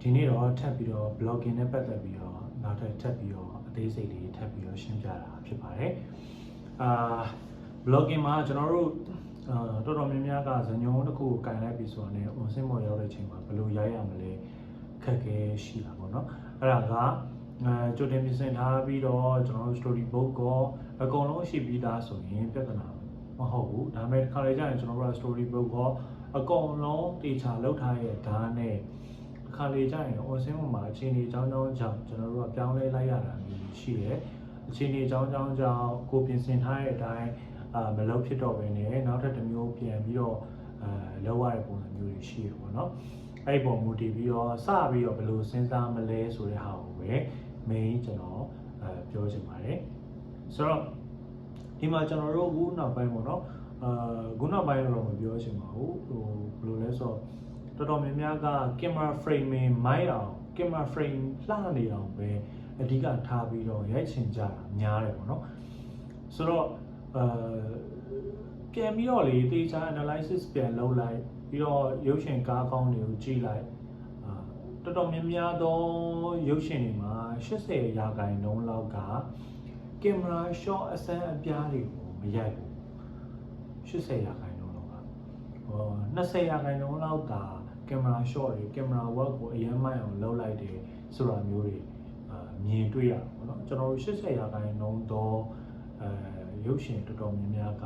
ဒီနေ့တော့ထပ်ပြီးတော့ blogging နဲ့ပတ်သက်ပြီးတော့နောက်ထပ်ထပ်ပြီးတော့အသေးစိတ်လေးထပ်ပြီးတော့ရှင်းပြတာဖြစ်ပါတယ်အာ blogging မှာကျွန်တော်တို့အာတော်တော်များများကဇညုံတစ်ခုကိုကင်လိုက်ပြီးဆိုတော့ね on sim ပေါ်ရောက်တဲ့အချိန်မှာဘယ်လိုရိုက်ရမလဲခက်ခဲရှိတာပေါ့နော်အဲ့ဒါကအဲကြိုတင်ပြင်ဆင်ထားပြီးတော့ကျွန်တော်တို့ story book ကောအကုန်လုံးရှိပြီးသားဆိုရင်ပြဿနာမဟုတ်ဘူးဒါပေမဲ့တစ်ခါလေကြာရင်ကျွန်တော်တို့က story book ကောအကုန်လုံးတေချာလောက်ထားရဲ့ဓာတ်နဲ့အ ခါလေကြာရင် on sim ပေါ်မှာအခြေအနေအကြောင်းကြောင်းကြောင့်ကျွန်တော်တို့ကပြောင်းလဲလိုက်ရတာမျိုးရှိတယ်အခြေအနေအကြောင်းကြောင်းကြောင့်ကိုပြင်ဆင်ထားတဲ့အတိုင်းအာမလုပ်ဖြစ်တော့ဘဲနဲ့နောက်ထပ်တစ်မျိုးပြန်ပြီးတော့အာလောက်ရတဲ့ပုံစံမျိုးတွေရှိရပေါ့နော်အဲ့ဒီပုံမူတည်ပြီးတော့စပြီးတော့ဘယ်လိုစဉ်းစားမလဲဆိုတဲ့ဟာကိုပဲ main ကျွန်တော်အဲပြောချင်ပါတယ်ဆိုတော့ဒီမှာကျွန်တော်တို့အခုနောက်ပိုင်းပေါ့နော်အာခုနောက်ပိုင်းတော့မပြောချင်ပါဘူးဟိုဘယ်လိုလဲဆိုတော့ တော်တော်များများက camera framing မိုက်အောင် camera frame လှနေအောင်ပဲအဓိကထားပြီးတော့ရိုက်ချင်ကြတာများတယ်ပေါ့နော်ဆိုတော့အာပြန်ပြီးတော့လေတေချာ analysis ပြန်လုပ်လိုက်ပြီးတော့ရုပ်ရှင်ကားကောင်းတွေကိုကြည့်လိုက်အာတော်တော်များများသောရုပ်ရှင်တွေမှာ80ရာခိုင်နှုန်းလောက်ကကင်မရာ shot အစမ်းအပြားတွေကိုမရိုက်ဘူး80ရာခိုင်နှုန်းလောက်ကဟော20ရာခိုင်နှုန်းလောက်က ကင်မရာ shot တွေကင်မရာ work ကိုအရင်မှန်အောင်လုပ်လိုက်တယ်ဆိုတာမျိုးတွေအာမြင်တွေ့ရတာပေါ့နော်ကျွန်တော်တို့80ရာခိုင်နှုန်းသောအဲရုပ်ရှင်တော်တော်များများက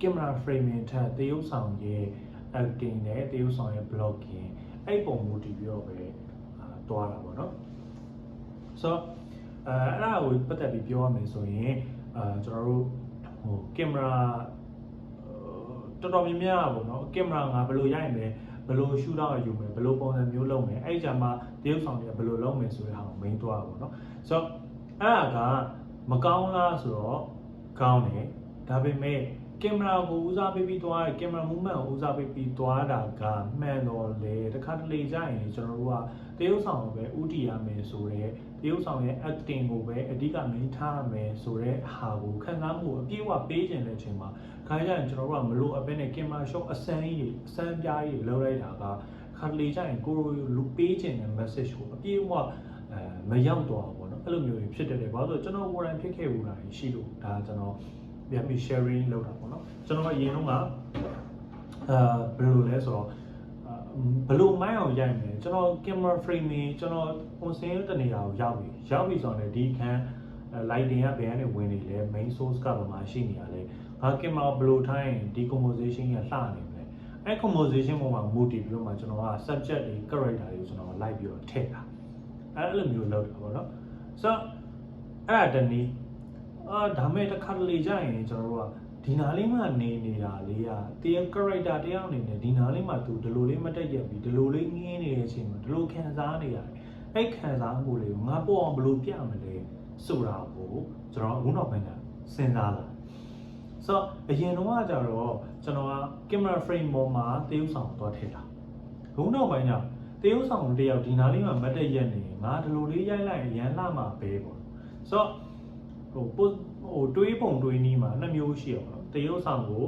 ကင်မရာ framing ထက်တရုပ်ဆောင်ရဲ့ acting နဲ့တရုပ်ဆောင်ရဲ့ blocking အဲ့ပုံမူတည်ပြီးတော့ပဲအာတွားတာပေါ့နော်ဆိုတော့အဲအဲ့ဒါကိုပတ်သက်ပြီးပြောရမယ်ဆိုရင်အာကျွန်တော်တို့ဟိုကင်မရာ တော်တော်များများပေါ့နော်ကင်မရာငါဘယ်လိုရိုက်မယ်ဘယ်လိုရှူတော့ယူမယ်ဘယ်လိုပုံစံမျိုးလုပ်မယ်အဲ့ဒီကြမှာတရုပ်ဆောင်တွေကဘယ်လိုလုပ်မယ်ဆိုတဲ့ဟာကို main တွားပါပေါ့နော်ဆိုတော့အဲ့ဒါကမကောင်းလားဆိုတော့ကောင်းတယ်ဒါပေမဲ့ ကင်မရာကိုဦးစားပေးပြီးသွားတယ်ကင်မရာ movement ကိုဦးစားပေးပြီးသွားတာကမှန်တော့လေတခါတလေကြာရင်ကျွန်တော်တို့ကတရုပ်ဆောင်ကိုပဲဥတီရမယ်ဆိုတော့တရုပ်ဆောင်ရဲ့ acting ကိုပဲအဓိက main ထားရမယ်ဆိုတဲ့ဟာကိုခံစားမှုအပြည့်အဝပေးခြင်းတဲ့အချိန်မှာခါကြရင်ကျွန်တော်တို့ကမလို့အပဲနဲ့ကင်မရာ shot အစမ်းကြီးအစမ်းပြားကြီးလောက်လိုက်တာကခါတလေကြာရင်ကိုရိုလူပေးခြင်းတဲ့ message ကိုအပြည့်အဝအဲမရောက်တော့ဘူးပေါ့နော်အဲ့လိုမျိုးတွေဖြစ်တတ်တယ်ဘာလို့ဆိုတော့ကျွန်တော်ကိုယ်တိုင်ဖြစ်ခဲ့ဘူးတာရှိလို့ဒါကျွန်တော် ပြန်ပြီး sharing လုပ်တာပေါ့နော်ကျွန်တော်ကအရင်တော့ကအာဘယ်လိုလဲဆိုတော့ဘယ်လိုမိုင်းအောင်ရိုက်မယ်ကျွန်တော် camera framing ကျွန်တော် on scene တနေရာကိုရောက်ပြီရောက်ပြီဆိုတော့ဒီခန်း lighting ကဘယ်ကနေဝင်နေလဲ main source ကဘာမှရှိနေရလဲငါ camera ဘယ်လိုထိုင်း decomposition ကလှနေမလဲအဲ composition ပေါ်မှာ move တည်ပြီးတော့မှကျွန်တော်က subject တွေ character တွေကိုကျွန်တော်လိုက်ပြီးတော့ထည့်တာအဲ့လိုမျိုးလုပ်တာပေါ့နော်ဆိုတော့အဲ့ဒါတနည်း အာဒါမဲ့တစ်ခါတလေကြာရင်ကျွန်တော်တို့ကဒီနားလေးမှနေနေတာလေးကတရ character တယောက်အနေနဲ့ဒီနားလေးမှသူဒီလိုလေးမတက်ရက်ပြီးဒီလိုလေးငင်းနေတဲ့အချိန်မှာဒီလိုခံစားနေရတယ်အဲ့ခံစားမှုလေးကိုငါပေါ်အောင်ဘယ်လိုပြမလဲဆိုတာကိုကျွန်တော်အခုနောက်ပိုင်းကစဉ်းစားလာဆိုတော့အရင်တော့ကကြတော့ကျွန်တော်က camera frame ပေါ်မှာတရုပ်ဆောင်သွားထည့်တာခုနောက်ပိုင်းကျတရုပ်ဆောင်တယောက်ဒီနားလေးမှာမတ်တက်ရက်နေငါဒီလိုလေးရိုက်လိုက်ရန်လာမှာပဲပေါ့ဆိုတော့ ဟိုပို့ဟိုတွေးပုံတွေးနီးမှာနှစ်မျိုးရှိအောင်နော်တရုပ်ဆောင်ကို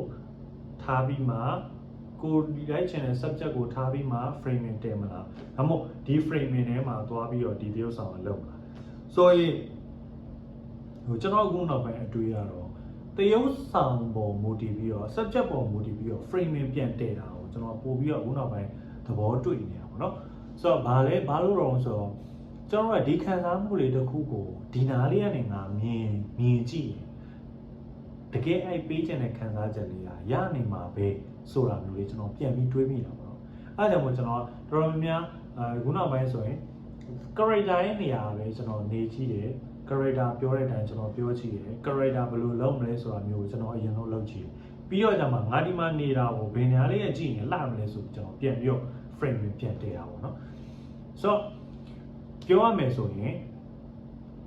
ထားပြီးမှကိုဒီလိုက် channel subject ကိုထားပြီးမှ framing တင်မလားဒါမှမဟုတ်ဒီ framing ထဲမှာသွားပြီးတော့ဒီတရုပ်ဆောင်ကိုလုပ်မလားဆိုရင်ဟိုကျွန်တော်အခုနောက်ပိုင်းအတွေးရတော့တရုပ်ဆောင်ပေါ်မူတည်ပြီးတော့ subject ပေါ်မူတည်ပြီးတော့ framing ပြန်တည်တာကိုကျွန်တော်ပို့ပြီးတော့အခုနောက်ပိုင်းသဘောတွေ့နေတာပေါ့နော်ဆိုတော့ဘာလဲဘာလို့တော့ဆိုတော့ကျွန်တော်ကဒီခံစားမှုလေးတစ်ခုကို ဒီနားလေးကနေငါမြင်မြင်ကြည့်ရင်တကယ်အဲ့ပေးချင်တဲ့ခံစားချက်လေးဟာရနိုင်မှာပဲဆိုတာမျိုးလေးကျွန်တော်ပြန်ပြီးတွေးမိတာပေါ့နော်အဲ့ဒါကြောင့်မို့ကျွန်တော်တော်တော်များများအခုနောက်ပိုင်းဆိုရင် character ရဲ့နေရာပဲကျွန်တော်နေကြည့်တယ် character ပြောတဲ့အတိုင်းကျွန်တော်ပြောကြည့်တယ် character ဘယ်လိုလုပ်မလဲဆိုတာမျိုးကိုကျွန်တော်အရင်ဆုံးလုပ်ကြည့်တယ်ပြီးတော့ကျမှငါဒီမှာနေတာကိုဘယ်နေရာလေးရဲ့ကြည့်ရင်လှမလဲဆိုကျွန်တော်ပြန်ပြီးတော့ frame ပြန်တည်တာပေါ့နော်ဆိုတော့ပြောရမယ်ဆိုရင်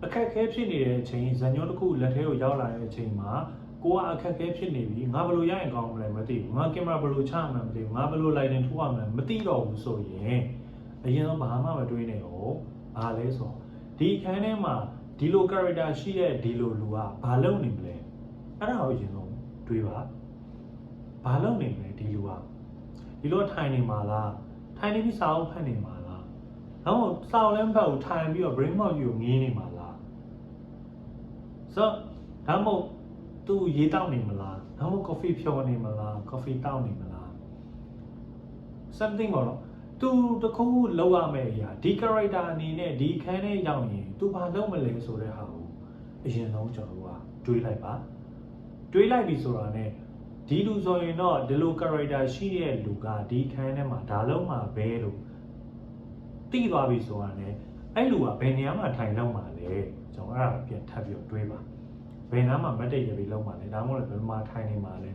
အခက်အခဲဖြစ်နေတဲ့အချိန်ဇာညွှန်းတစ်ခုလက်ထဲကိုရောက်လာတဲ့အချိန်မှာကိုကအခက်အခဲဖြစ်နေပြီငါဘယ်လိုရရင်ကောင်းမလဲမသိဘူးငါကင်မရာဘယ်လိုချမှန်းမသိဘူးငါဘယ်လို lighting ထိုးရမလဲမသိတော့ဘူးဆိုရင်အရင်တော့ဘာမှမတွေးနေတော့ဘာလဲဆိုတော့ဒီအခန်းထဲမှာဒီလို character ရှိတဲ့ဒီလိုလူကဘာလုပ်နေမလဲအဲ့ဒါကိုအရင်ဆုံးတွေးပါဘာလုပ်နေမလဲဒီလူကဒီလိုထိုင်နေမှာလားထိုင်ထိုင်နေပြီးစာအုပ်ဖတ်နေမှာလားဒါမှမဟုတ်စာအုပ်လည်းမဖတ်ဘူးထိုင်ပြီးတော့ brain mouth ယူငေးနေမှာလား ဆိုတော့ဒါမှမဟုတ်သူရေတောက်နေမလားဒါမှမဟုတ် coffee ဖြောနေမလား coffee တောက်နေမလား something ပေါ့နော်သူတခုခုလောက်ရမယ့်အရာဒီ character အနေနဲ့ဒီခန်းထဲရောက်ရင်သူဘာလုပ်မလဲဆိုတဲ့ဟာကိုအရင်ဆုံးကျွန်တော်တို့ကတွေးလိုက်ပါတွေးလိုက်ပြီဆိုတာ ਨੇ ဒီလူဆိုရင်တော့ဒီလို character ရှိတဲ့လူကဒီခန်းထဲမှာဒါလုံးမှာပဲလို့တိသွားပြီဆိုတာ ਨੇ အဲ့လူကဘယ်နေရာမှာထိုင်လောက်မှာလဲကျွန်တော်အဲ့ဒါပြန်ထပ်ပြီးတွေးပါဘယ်နားမှာမတ်တိတ်ရပြီးလောက်မှာလဲဒါမှမဟုတ်ဘယ်မှာထိုင်နေမှာလဲ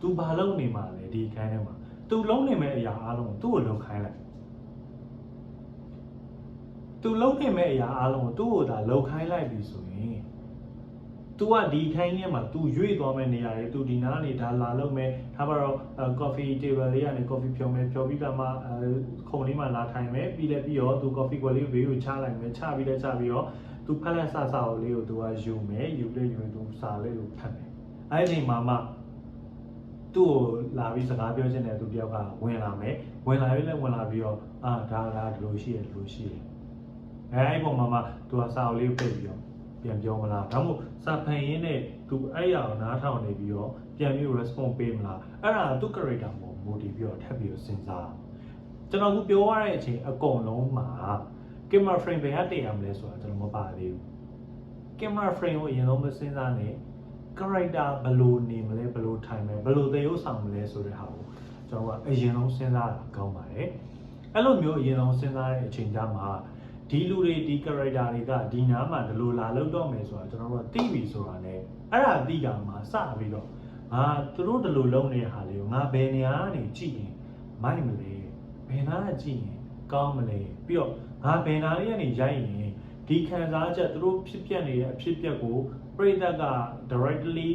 သူဘာလုပ်နေမှာလဲဒီခန်းထဲမှာသူလုံးနေမဲ့အရာအားလုံးကိုသူ့ကိုလုံခိုင်းလိုက်သူလုံးနေမဲ့အရာအားလုံးကိုသူ့ကိုသာလုံခိုင်းလိုက်ပြီဆိုရင် तू ကဒီခိုင်းထဲမှာ तू ရွေ့သွားမဲ့နေရာတွေ तू ဒီနားနေဒါလာလုပ်မယ်ဒါမှတော့ coffee table လေးကနေ coffee ဖြောမယ်ဖြောပြီးကမှခုံလေးမှာလာထိုင်မယ်ပြီးလည်းပြီးတော့ तू coffee ကွက်လေးဘေးကိုချလိုက်မယ်ချပြီးလည်းချပြီးတော့ तू ဖက်လက်ဆဆကိုလေးကို तू ကယူမယ်ယူလေးယူရင် तू စာလေးကိုဖတ်မယ်အဲ့ဒီမှာမှသူ့ကိုလာပြီးစကားပြောချင်တဲ့သူတယောက်ကဝင်လာမယ်ဝင်လာပြီးလည်းဝင်လာပြီးတော့အာဒါလားဒီလိုရှိရဒီလိုရှိရအဲအဲ့ပုံမှာမှ तू ကစာအုပ်လေးကိုပိတ်ပြီးတော့ ပြန်ပြောမလားဒါမှမဟုတ်စာဖန်ရင်းနဲ့သူအဲ့ရအောင်နားထောင်နေပြီးတော့ပြန်ပြီး response ပေးမလားအဲ့ဒါသူ character ပေါ် motive ပြီးတော့ထပ်ပြီးတော့စဉ်းစားကျွန်တော်ကပြောရတဲ့အချိန်အကုန်လုံးမှာ camera frame ဘယ်ကတည်ရမလဲဆိုတာကျွန်တော်မပါသေးဘူး camera frame ကိုအရင်ဆုံးမစဉ်းစားနဲ့ character ဘယ်လိုနေမလဲဘယ်လိုထိုင်မလဲဘယ်လိုသရုပ်ဆောင်မလဲဆိုတဲ့ဟာကိုကျွန်တော်ကအရင်ဆုံးစဉ်းစားတာကောင်းပါတယ်အဲ့လိုမျိုးအရင်ဆုံးစဉ်းစားတဲ့အချိန်ကျမှ ဒီလူတွေဒီ character တွေကဒီနားမှာဒီလိုလာလောက်တော့မယ်ဆိုတာကျွန်တော်တို့ကသိပြီဆိုတာ ਨੇ အဲ့ဒါသိတာမှစပြီးတော့ငါသူတို့ဒီလိုလုံးနေတဲ့ဟာလေးကိုငါဘယ်နေရာကနေကြည့်ရင်မိုက်မလဲဘယ်နာကကြည့်ရင်ကောင်းမလဲပြီးတော့ငါဘယ်နာလေးကနေရိုက်ရင်ဒီခံစားချက်သူတို့ဖြစ်ပျက်နေတဲ့အဖြစ်ပျက်ကိုပရိသတ်က directly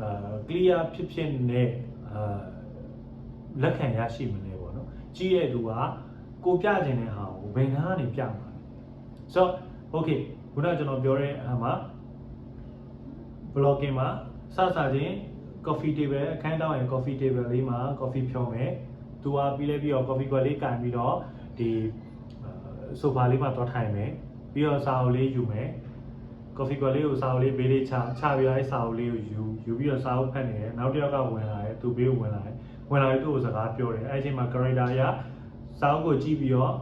အာ clear ဖြစ်ဖြစ်နဲ့အာလက်ခံရရှိမလဲပေါ့နော်ကြည့်တဲ့သူကကိုပြခြင်းတဲ့ဟာကိုဘယ်နာကနေပြမှာလဲ ဆိုတော့ okay ခုနကကျွန်တော်ပြောတဲ့အားမှာ blogging မှာစစချင်း coffee table အခန်းတောင်းရင် coffee table လေးမှာ coffee ဖြောမယ်သူကပြီးလဲပြီးတော့ coffee ကွက်လေးကန်ပြီးတော့ဒီ sofa လေးမှာသွားထိုင်မယ်ပြီးတော့စာအုပ်လေးယူမယ် coffee ကွက်လေးကိုစာအုပ်လေးဘေးလေးချချပြီးတော့အဲစာအုပ်လေးကိုယူယူပြီးတော့စာအုပ်ဖတ်နေတယ်နောက်တစ်ယောက်ကဝင်လာတယ်သူဘေးကိုဝင်လာတယ်ဝင်လာပြီးသူ့ကိုစကားပြောတယ်အဲအချိန်မှာ character ရစာအုပ်ကိုကြည့်ပြီးတော့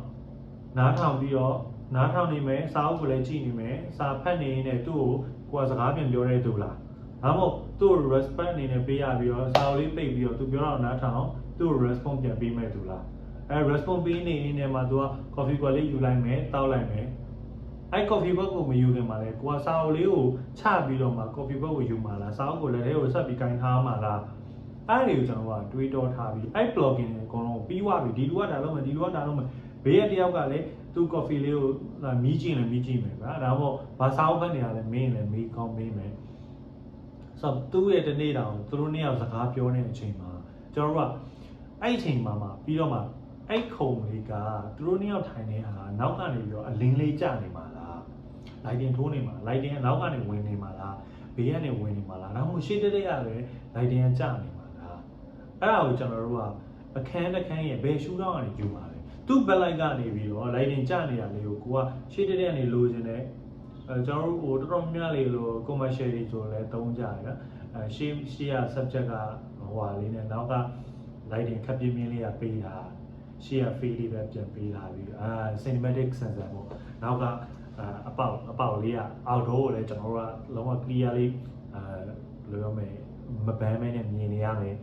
နားထောင်ပြီးတော့ နားထောင်နေမယ်စာအုပ်ကိုလည်းကြည့်နေမယ်စာဖတ်နေရင်လည်းသူ့ကိုကိုယ်ကစကားပြန်ပြောတဲ့သူလားဒါမှမဟုတ်သူ့ကို respect အနေနဲ့ပေးရပြီးတော့စာအုပ်လေးပိတ်ပြီးတော့သူပြောတော့နားထောင်သူ့ကို response ပြန်ပေးမဲ့သူလားအဲ response ပေးနေနေမှာသူက coffee ကွက်လေးယူလိုက်မယ်တောက်လိုက်မယ်အဲ coffee ဘက်ကိုမယူခင်မှာလဲကိုကစာအုပ်လေးကိုချပြီးတော့မှ coffee ဘက်ကိုယူမှာလားစာအုပ်ကိုလည်းထဲကိုဆက်ပြီးကင်ထားမှာလားအဲ့ဒီကိုကျွန်တော်ကတွေးတောထားပြီးအဲ့ blogging တွေအကုန်လုံးပြီးသွားပြီဒီလူကဒါလုပ်မယ်ဒီလူကဒါလုပ်မယ်ဘေးရတယောက်ကလည်း သူ coffee လေးကိုမီးကြည့်ရင်မီးကြည့်မယ်ဗျာဒါမှမဟုတ်ဘာစာအုပ်ဘက်နေရလဲမင်းလည်းမီးကောင်းမေးမယ်ဆိုတော့သူ့ရဲ့တနေ့တောင်သူတို့နှစ်ယောက်စကားပြောနေတဲ့အချိန်မှာကျွန်တော်တို့ကအဲ့အချိန်မှာမှပြီးတော့မှအဲ့ခုံလေးကသူတို့နှစ်ယောက်ထိုင်နေဟာနောက်ကနေပြီးတော့အလင်းလေးကျနေမှာလားလိုက်တင်ထိုးနေမှာလိုက်တင်အနောက်ကနေဝင်နေမှာလားဘေးကနေဝင်နေမှာလားဒါမှမဟုတ်ရှေ့တက်တက်ရပဲလိုက်တင်ကကျနေမှာလားအဲ့ဒါကိုကျွန်တော်တို့ကအခန်းတစ်ခန်းရဲ့ဘယ်ရှူတော့ကနေယူပါလဲ သူ့ဘက်လိုက်ကနေပြီးတော့လိုက်တင်ကျနေတာလေးကိုကိုကရှေ့တက်တက်ကနေလိုချင်တယ်အဲကျွန်တော်တို့ဟိုတော်တော်များများလေးလို့ commercial တွေဆိုလဲတုံးကြတယ်ဗျအဲရှေ့ရှေ့က subject ကဟိုဟာလေးနဲ့နောက်က lighting ခပ်ပြင်းပြင်းလေးကပေးတာရှေ့က fade လေးပဲပြန်ပေးလာပြီးအာ cinematic sensor ပေါ့နောက်ကအာအပေါက်အပေါက်လေးက outdoor ကိုလည်းကျွန်တော်တို့ကလုံးဝ clear လေးအာဘယ်လိုပြောမလဲမပန်းမဲနဲ့မြင်နေရမယ်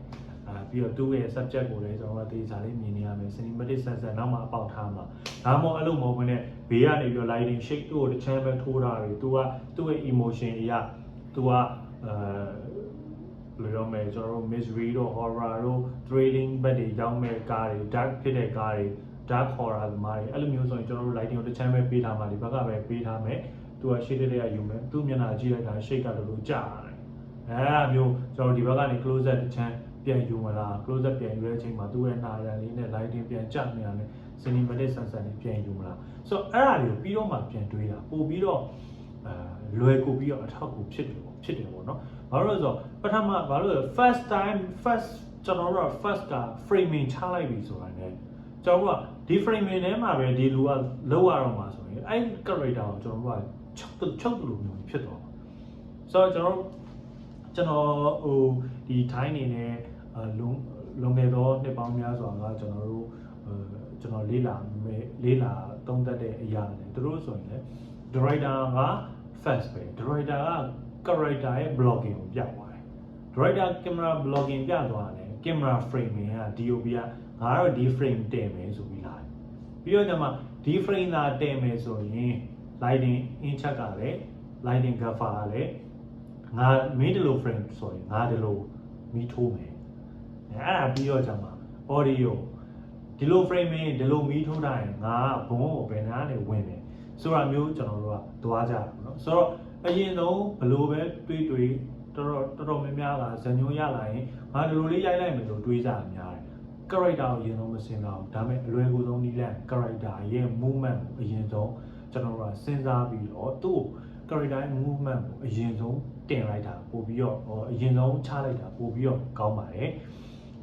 အာပြီးတော့သူ့ရဲ့ subject ကိုလည်းကျွန်တော်တို့သေချာလေးမြင်နေရမယ် cinematic sensor နောက်မှအပေါက်ထားမှာဒါမှမဟုတ်အဲ့လိုမဟုတ်ဘဲနဲ့ဘေးကနေပြီးတော့ lighting shade တို့ကိုတစ်ချမ်းပဲထိုးတာတွေသူကသူ့ရဲ့ emotion အရာသူကအာဘယ်လိုပြောမလဲကျွန်တော်တို့ mystery တို့ horror တို့ thrilling ဘက်တွေရောက်မဲ့ကားတွေ dark ဖြစ်တဲ့ကားတွေ dark horror သမားတွေအဲ့လိုမျိုးဆိုရင်ကျွန်တော်တို့ lighting ကိုတစ်ချမ်းပဲပေးထားမှာဒီဘက်ကပဲပေးထားမယ်သူက shade တဲ့ရယူမယ်သူ့မျက်နှာကြည့်လိုက်တာ shade ကလိုလိုကြာတယ်အဲ့ဒါမျိုးကျွန်တော်ဒီဘက်ကနေ close up တစ်ချမ်း ပြန်ယူမလား close up ပြန်ယူတဲ့အချိန်မှာသူ့ရဲ့နှာရံလေးနဲ့ lighting ပြန်ကျနေရတယ် cinematic sensor တွေပြန်ယူမလားဆိုတော့အဲ့ဒါတွေကိုပြီးတော့မှပြန်တွေးတာပို့ပြီးတော့အဲလွယ်ကူပြီးတော့အထောက်အကူဖြစ်တယ်ပေါ့ဖြစ်တယ်ပေါ့နော်ဘာလို့လဲဆိုတော့ပထမဘာလို့လဲ first time first ကျွန်တော်တို့က first က framing ချလိုက်ပြီဆိုတာ ਨੇ ကျွန်တော်တို့ကဒီ frame ထဲမှာပဲဒီလူကလောက်ရတော့မှာဆိုရင်အဲ့ character ကိုကျွန်တော်တို့ကချုပ်ချုပ်လို့မျိုးဖြစ်သွားမှာဆိုတော့ကျွန်တော်ကျွန်တော်ဟိုဒီ time နေနဲ့ လုံလုံခဲ့သောနှစ်ပေါင်းများစွာကကျွန်တော်တို့ကျွန်တော်လေးလာလေးလာသုံးသပ်တဲ့အရာတွေသူတို့ဆိုရင်လည်း director က first ပဲ director က character ရဲ့ blocking ကိုပြသွားတယ် director camera blocking ပြသွားတယ် camera framing က DOP ကငါတော့ဒီ frame တည်မယ်ဆိုပြီးလာတယ်ပြီးတော့ကျမှဒီ frame သာတည်မယ်ဆိုရင် lighting in check ကလည်း lighting cover ကလည်းငါမင်းဒီလို frame ဆိုရင်ငါဒီလိုမီးထိုးမယ် အဲ့ဒါပြီးတော့ကျမှ audio ဒီလို framing ဒီလိုမီးထိုးတာရင်ငါဘုံကိုဘယ်နာနေဝင်တယ်ဆိုတာမျိုးကျွန်တော်တို့ကသွားကြတယ်နော်ဆိုတော့အရင်ဆုံးဘလို့ပဲတွေးတွေးတော်တော်တော်တော်များများကဇညုံရလာရင်ငါဒီလိုလေးရိုက်လိုက်မယ်လို့တွေးကြများတယ် character ကိုအရင်ဆုံးမစင်တော့ဒါပေမဲ့အလွယ်ကူဆုံးနည်းလမ်း character ရဲ့ movement ကိုအရင်ဆုံးကျွန်တော်တို့ကစဉ်းစားပြီးတော့သူ့ character ရဲ့ movement ကိုအရင်ဆုံးတင်လိုက်တာပို့ပြီးတော့အရင်ဆုံးချလိုက်တာပို့ပြီးတော့ကောင်းပါတယ်။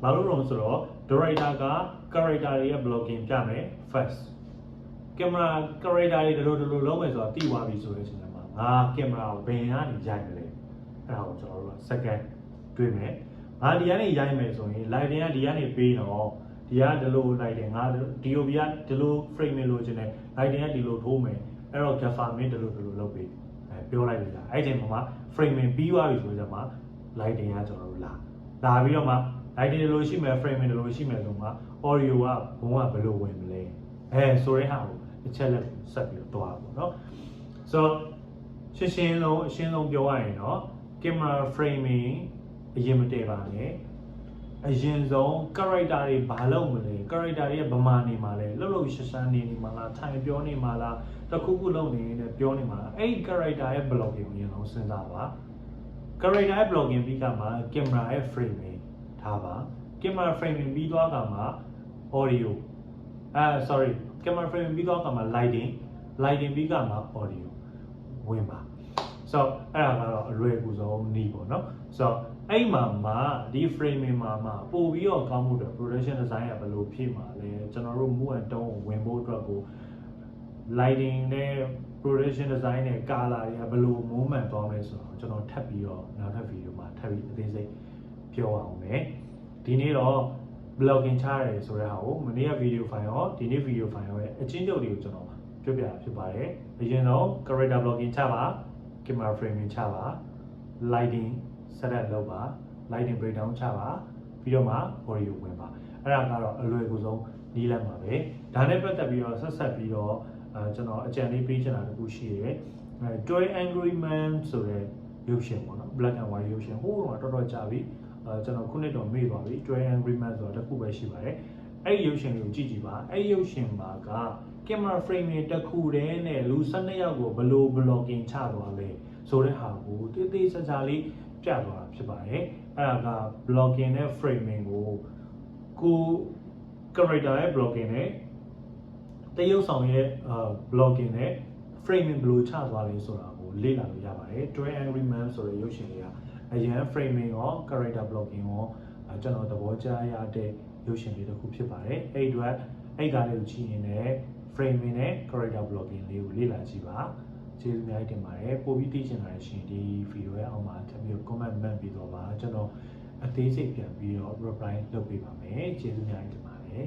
ဘာလို့လဲဆိုတော့ director က character တွေရဲ့ blocking ပြမယ် first camera character တွေဒီလိုဒီလိုလုံးမယ်ဆိုတာသိသွားပြီဆိုတဲ့အချိန်မှာငါ camera ကိုဘယ်ကနေရိုက်မလဲအဲ့ဒါကိုကျွန်တော်တို့က second တွေးမယ်ငါဒီကနေရိုက်မယ်ဆိုရင် lighting ကဒီကနေပေးတော့ဒီကဒီလို lighting ငါ DOB ကဒီလို frame လို့ခြင်းနဲ့ lighting ကဒီလိုထိုးမယ်အဲ့တော့ gaffer မင်းဒီလိုဒီလိုလုပ်ပေးအဲပြောလိုက်ပြီလားအဲ့ချိန်မှာ framing ပြီးသွားပြီဆိုကြမှာ lighting ကကျွန်တော်တို့လာလာပြီးတော့မှ lighting ဒီလိုရှိမယ် framing ဒီလိုရှိမယ်ဆိုမှ audio ကဘုံကဘယ်လိုဝင်မလဲအဲဆိုတဲ့ဟာကိုတစ်ချက်လက်ဆက်ပြီးတော့သွားပါတော့ဆိုတော့ရှင်းရှင်းလုံးအရှင်းဆုံးပြောရရင်တော့ camera framing အရင်မတည့်ပါနဲ့အရင်ဆုံး character တွေဘာလုပ်မလဲ character တွေရဲ့ဗမာနေမှာလဲလှုပ်လှုပ်ရှားရှားနေနေမှာလားထိုင်ပြောနေမှာလားတခုခုလုပ်နေနေပြောနေမှာလားအဲ့ဒီ character ရဲ့ blocking ကိုအရင်ဆုံးစဉ်းစားပါ character ရဲ့ blocking ပြီးကမှ camera ရဲ့ framing ထားပါ camera framing ပြီးသွားကမှ audio အဲ sorry camera framing ပြီးသွားကမှ lighting lighting ပြီးကမှ audio ဝင်ပါဆိုတော့အဲ့ဒါကတော့အလွယ်ကူဆုံးနည်းပေါ့နော်ဆိုတော့အဲ့မှာမှာဒီ framing မှာမှာပို့ပြီးတော့ကောင်းမှုတော့ production design ကဘယ်လိုဖြစ်မှာလဲကျွန်တော်တို့ move and tone ကိုဝင်ဖို့အတွက်ကို lighting နဲ့ production design နဲ့ color တွေကဘယ်လို movement သွားမလဲဆိုတော့ကျွန်တော်ထပ်ပြီးတော့နောက်ထပ် video မှာထပ်ပြီးအသေးစိတ် ပြောအောင်မယ်ဒီနေ့တော့ blogging ချရတယ်ဆိုတဲ့ဟာကိုမနေ့က video file ရောဒီနေ့ video file ရောရဲ့အချင်းချုပ်တွေကိုကျွန်တော်ပြောပြတာဖြစ်ပါတယ်အရင်ဆုံး character blogging ချပါ camera framing ချပါ lighting setup လုပ်ပါ lighting breakdown ချပါပြီးတော့မှ audio ဝင်ပါအဲ့ဒါကတော့အလွယ်ကူဆုံးနီးလမ်းပါပဲဒါနဲ့ပတ်သက်ပြီးတော့ဆက်ဆက်ပြီးတော့အဲကျွန်တော်အကြံလေးပေးချင်တာတခုရှိတယ်အဲ Toy Angry Man ဆိုတဲ့ရုပ်ရှင်ပေါ့နော် black and white ရုပ်ရှင်ဟိုးတော့တော်တော်ကြာပြီအဲ ကျွန်တော်ခုနှစ်တော့မေ့သွားပြီ Toy Angry Man ဆိုတာတစ်ခုပဲရှိပါတယ်အဲ့ဒီရုပ်ရှင်လေးကိုကြည့်ကြည့်ပါအဲ့ဒီရုပ်ရှင်မှာက camera frame တွေတစ်ခုတည်းနဲ့လူ12ယောက်ကိုဘယ်လို blocking ချသွားလဲဆိုတဲ့ဟာကိုတေးသေးချာချာလေးပြသွားတာဖြစ်ပါတယ်အဲ့ဒါက blocking နဲ့ framing ကိုကို character ရဲ့ blocking နဲ့တရုပ်ဆောင်ရဲ့ blocking နဲ့ framing ဘယ်လိုချသွားလဲဆိုတာကိုလေ့လာလို့ရပါတယ် Twin Angry Man ဆိုတဲ့ရုပ်ရှင်လေးက အရင် framing ရော character blocking ရောကျွန်တော်သဘောကျရတဲ့ရုပ်ရှင်လေးတစ်ခုဖြစ်ပါတယ်အဲ့ဒီအတွက်အဲ့ကားလေးကိုကြည့်ရင်လည်း framing နဲ့ character blocking လေးကိုလေ့လာကြည့်ပါကျေးဇူးများတင်ပါတယ်ပို့ပြီးသိချင်တာရှင်ဒီ video ရဲ့အောက်မှာထပ်ပြီး comment မှတ်ပြီးတော့ပါကျွန်တော်အသေးစိတ်ပြန်ပြီးတော့ reply လုပ်ပေးပါမယ်ကျေးဇူးများတင်ပါတယ်